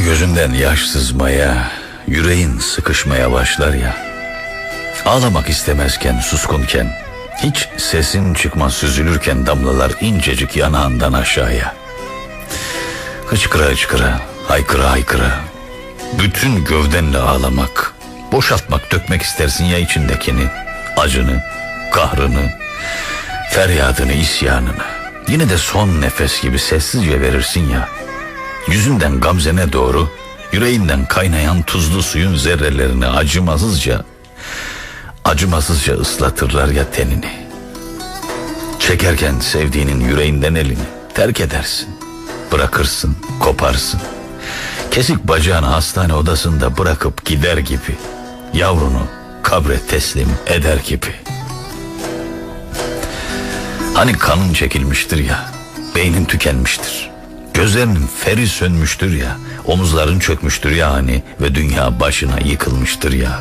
Gözünden yaş sızmaya, yüreğin sıkışmaya başlar ya. Ağlamak istemezken, suskunken, hiç sesin çıkmaz süzülürken damlalar incecik yanağından aşağıya. Hıçkıra hıçkıra, haykıra haykıra. Bütün gövdenle ağlamak, boşaltmak, dökmek istersin ya içindekini, acını, kahrını, feryadını, isyanını. Yine de son nefes gibi sessizce verirsin ya. Yüzünden gamzene doğru, yüreğinden kaynayan tuzlu suyun zerrelerini acımasızca, acımasızca ıslatırlar ya tenini. Çekerken sevdiğinin yüreğinden elini terk edersin. Bırakırsın, koparsın. Kesik bacağını hastane odasında bırakıp gider gibi. Yavrunu kabre teslim eder gibi. Hani kanın çekilmiştir ya, beynin tükenmiştir. Gözlerinin feri sönmüştür ya, omuzların çökmüştür ya hani ve dünya başına yıkılmıştır ya.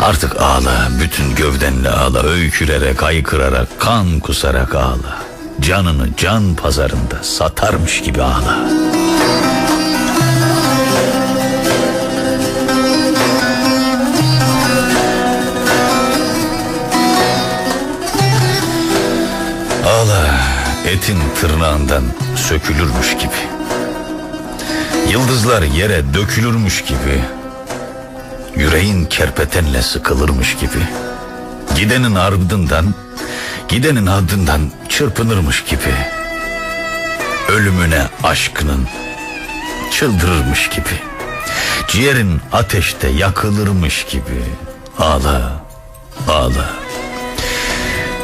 Artık ağla, bütün gövdenle ağla, öykürerek, haykırarak, kan kusarak ağla. Canını can pazarında satarmış gibi ağla. Ağla, etin tırnağından sökülürmüş gibi. Yıldızlar yere dökülürmüş gibi. Yüreğin kerpetenle sıkılırmış gibi. Gidenin ardından, gidenin ardından çırpınırmış gibi. Ölümüne aşkının çıldırırmış gibi. Ciğerin ateşte yakılırmış gibi. Ağla, ağla.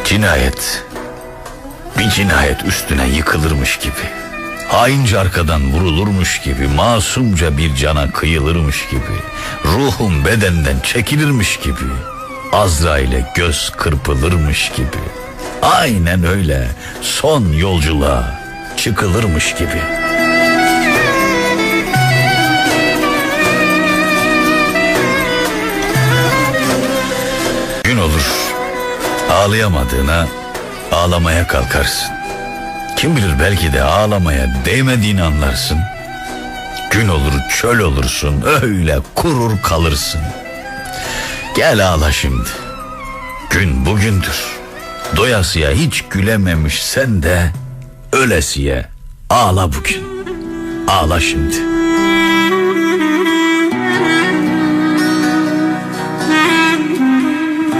Cinayet, bir cinayet üstüne yıkılırmış gibi. Haince arkadan vurulurmuş gibi, masumca bir cana kıyılırmış gibi, ruhum bedenden çekilirmiş gibi, Azrail'e göz kırpılırmış gibi. Aynen öyle son yolculuğa çıkılırmış gibi. Gün olur ağlayamadığına ağlamaya kalkarsın. Kim bilir belki de ağlamaya değmediğini anlarsın. Gün olur çöl olursun öyle kurur kalırsın. Gel ağla şimdi. Gün bugündür. Doyasıya hiç gülememiş sen de ölesiye ağla bugün. Ağla şimdi.